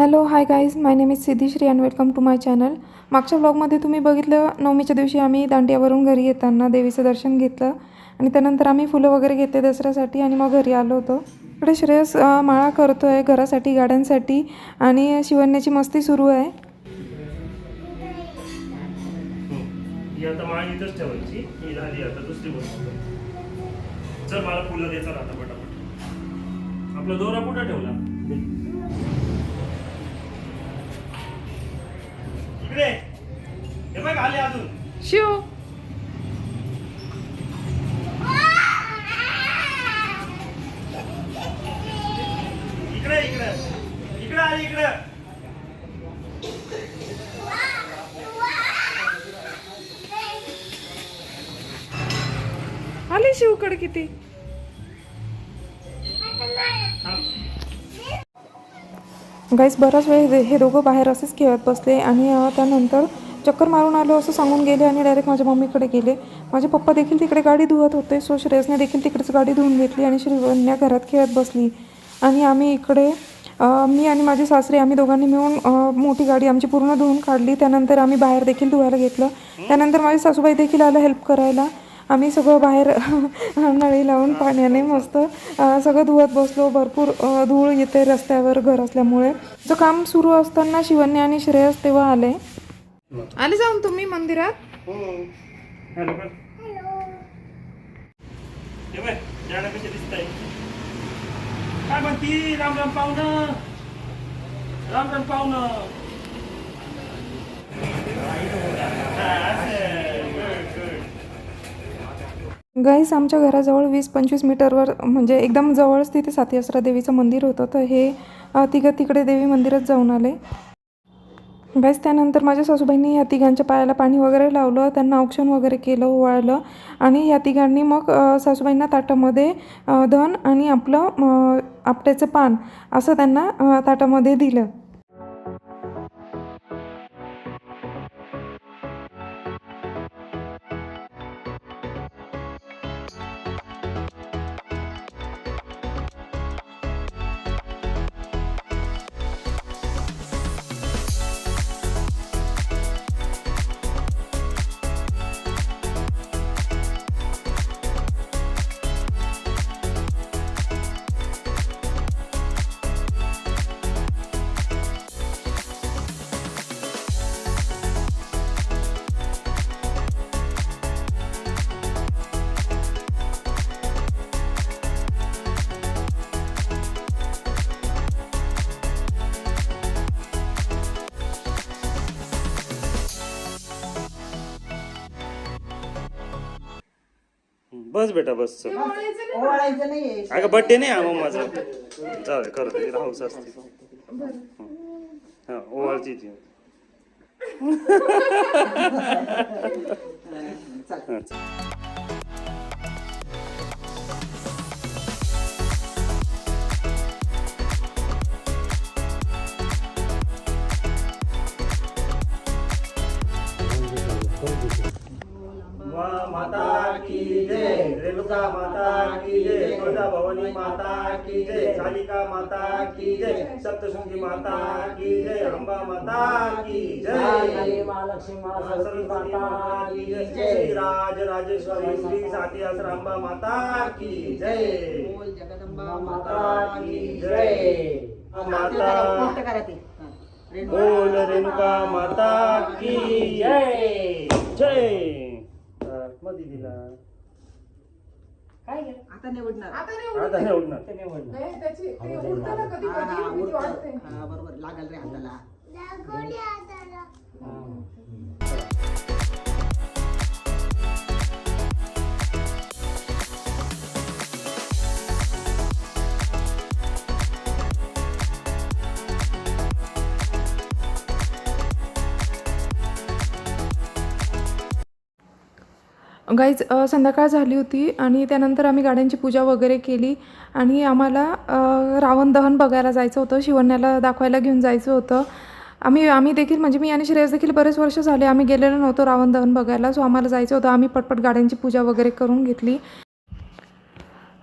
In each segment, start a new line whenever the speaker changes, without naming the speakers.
Hello hi guys my name is Siddhishree and welcome to my channel मागच्या ब्लॉगमध्ये तुम्ही बघितलं नवमीच्या दिवशी आम्ही दांडियावरून घरी येताना देवीचं दर्शन घेतलं. आणि त्यानंतर आम्ही फुलं वगैरे घेतले दसऱ्यासाठी आणि मग घरी आलो होतो. इकडे श्रेयस माळा करतो आहे घरासाठी गाड्यांसाठी आणि शिवण्याची मस्ती सुरू आहे.
ही दोरा कुठं ठेवला? आले अजून.
शिव.
इकडे इकडे. इकडे आले इकडे.
आली शिवकडे किती. गाईस बराच वेळ हे- दोघं बाहेर असेच खेळत बसले आणि त्यानंतर चक्कर मारून आलो असं सांगून गेले आणि डायरेक्ट माझ्या मम्मीकडे गेले. माझे पप्पा देखील तिकडे गाडी धुवत होते. सो श्रेयसने देखील तिकडेच गाडी धुवून घेतली आणि श्रीवन्या घरात खेळत बसली. आणि आम्ही इकडे मी आणि माझे सासरे आम्ही दोघांनी मिळून मोठी गाडी आमची पूर्ण धुवून काढली. त्यानंतर आम्ही बाहेर देखील धुवायला घेतलं. त्यानंतर माझे सासूबाई देखील आलं हेल्प करायला. आम्ही सगळं बाहेर नळी लावून पाण्याने मस्त सगळं धुवत बसलो. भरपूर धूळ येते रस्त्यावर घर असल्यामुळे. जो काम सुरू असताना शिवन्या आणि श्रेयस तेव्हा आले. आले जाऊन तुम्ही मंदिरात?
हो. काय म्हणती? राम राम पाहुणं. राम राम पाहुणं. हा.
गाईस आमच्या घराजवळ वीस पंचवीस मीटरवर म्हणजे एकदम जवळच तिथे सातीआसरा देवीचं मंदिर होतं. तर हे तिघं तिकडे देवी मंदिरात जाऊन आले. बस त्यानंतर माझ्या सासूबाईंनी ह्या तिघांच्या पायाला पाणी वगैरे लावलं त्यांना औक्षण वगैरे केलं ओवाळलं आणि ह्या तिघांनी मग सासूबाईंना ताटामध्ये धन आणि आपलं आपट्याचं पान असं त्यांना ताटामध्ये दिलं.
बस बेटा बस. चल.
ओवाळायचं नाहीये.
अगं बड्डे नाही हा मग माझा. जाऊ दे करत तिला हौस असते. हा ओवाळची ती.
चल.
माता. रेणुका माता की जय तुळजा भवानी माता की जय कालिका माता की जय सप्तशृंगी माता की जय अंबा माता की जय
महालक्ष्मी
सरस्वती माता की जय श्री राज राजेश्वरी श्री साती आसरांबा माता की जय
बोल जगदंबा
माता की जय माता
ते हा.
बोल रेणुका माता की जय जय मध्ये दिला
आता निवडणार.
आता नाही उडणार.
हा, हा, उडतं. हा, बरोबर. लागल रे हाताला.
गाईज संध्याकाळ झाली होती आणि त्यानंतर आम्ही गाड्यांची पूजा वगैरे केली आणि आम्हाला रावण दहन बघायला जायचं होतं शिवण्याला दाखवायला घेऊन जायचं होतं. आम्ही आम्ही देखील म्हणजे मी आणि श्रेयस देखील बरेच वर्ष झाले आम्ही गेलेलो नव्हतो रावण दहन बघायला सो आम्हाला जायचं होतं. आम्ही पटपट गाड्यांची पूजा वगैरे करून घेतली.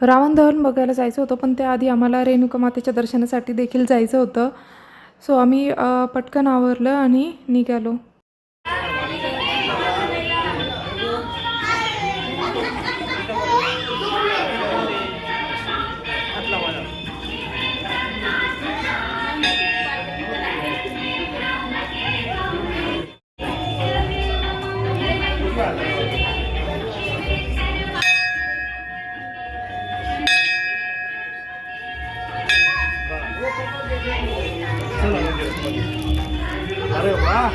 रावण दहन बघायला जायचं होतं पण त्याआधी आम्हाला रेणुका मातेच्या दर्शनासाठी देखील जायचं होतं. सो आम्ही पटकन आवरलं आणि निघालो.
嗯，来吧。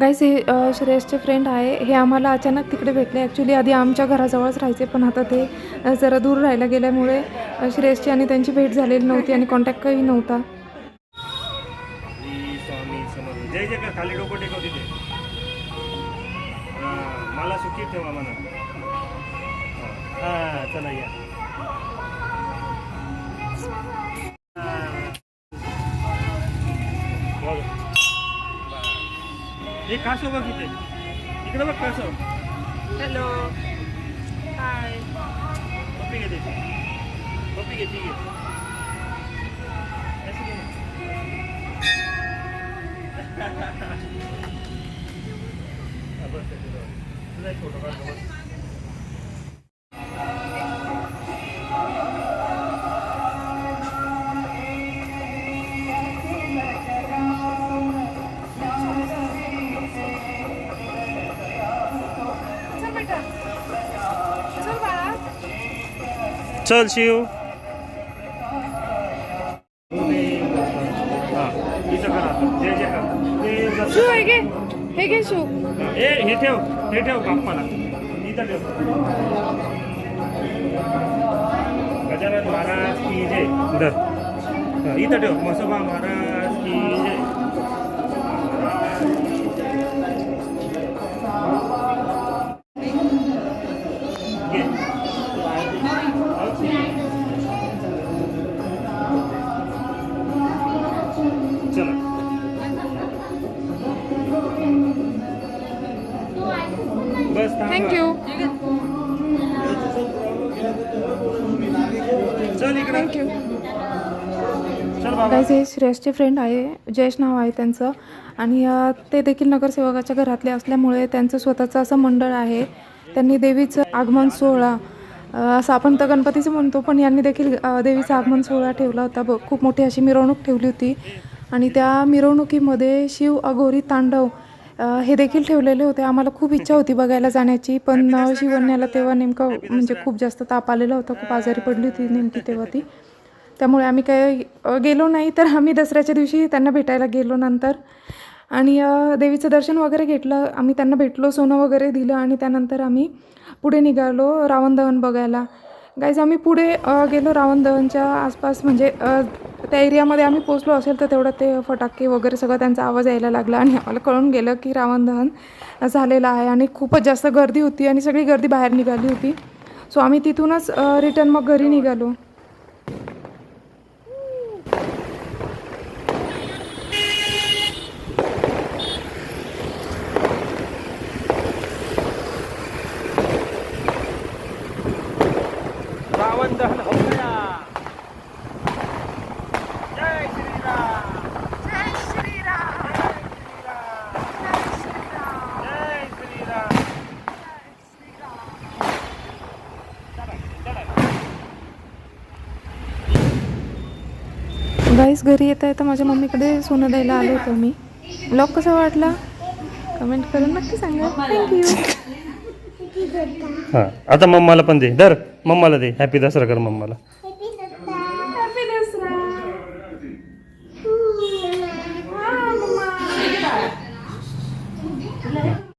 गाईस हे श्रेयसचे फ्रेंड आहे. हे आम्हाला अचानक तिकडे भेटले. ॲक्च्युली आधी आमच्या घराजवळच राहायचे पण आता ते जरा दूर राहायला गेल्यामुळे श्रेयसची आणि त्यांची भेट झालेली नव्हती आणि कॉन्टॅक्टही नव्हता.
मला सुखी ठेवा म्हणा. चला या. हे कासव बघ इथे इकडे बघ कासव हॅलो हाय पप्पी घे त्याची पप्पी घे ती घे अशी घे ना. हा, बस त्याच्याजवळ. तुझा एक फोटो काढतो चल शिव हा
शिव हे घे हे घे शिव
ए हे ठेव हे ठेव बाप्पाला. इथं ठेव. गजानन महाराज की जय. हा, इथं ठेव मसोबा महाराज.
थँक्यू गाईज हे श्रेयसचे फ्रेंड आहे जयेश नाव आहे त्यांचं. आणि ते देखील नगरसेवकाच्या घरातले असल्यामुळे त्यांचं स्वतःचं असं मंडळ आहे. त्यांनी देवीचं आगमन सोहळा असं आपण तर गणपतीचं म्हणतो पण यांनी देखील देवीचा आगमन सोहळा ठेवला होता. ब खूप मोठी अशी मिरवणूक ठेवली होती. आणि त्या मिरवणुकीमध्ये शिव अघोरी तांडव हे देखील ठेवलेले होते. आम्हाला खूप इच्छा होती बघायला जाण्याची पण शिवण्याला तेव्हा नेमकं म्हणजे खूप जास्त ताप आलेला होता खूप आजारी पडली होती नेमकी तेव्हा ती. त्यामुळे आम्ही काही अ, गेलो नाही तर आम्ही दसऱ्याच्या दिवशी त्यांना भेटायला गेलो नंतर. आणि देवीचं दर्शन वगैरे घेतलं आम्ही त्यांना भेटलो सोनं वगैरे दिलं आणि त्यानंतर आम्ही पुढे निघालो रावण दहन बघायला. गाईज आम्ही पुढे गेलो रावण दहनच्या आसपास. म्हणजे त्या एरियामध्ये आम्ही पोचलो असेल तर तेवढं ते फटाके वगैरे सगळं त्यांचा आवाज यायला लागला आणि आम्हाला कळून गेलं की रावण दहन झालेलं आहे आणि खूपच जास्त गर्दी होती आणि सगळी गर्दी बाहेर निघाली होती. सो आम्ही तिथूनच रिटर्न मग घरी निघालो
रावण दहन हो गया जय श्रीराम जय श्रीराम जय श्रीराम चला, चला.
गाईस घरी येता येता माझ्या मम्मीकडे सोनं द्यायला आलो होतो मी. ब्लॉग कसा वाटला? कमेंट करून नक्की सांगा. थँक्यू
हां आता मम्माला पण दे. धर मम्माला दे. हॅपी दसरा कर मम्माला.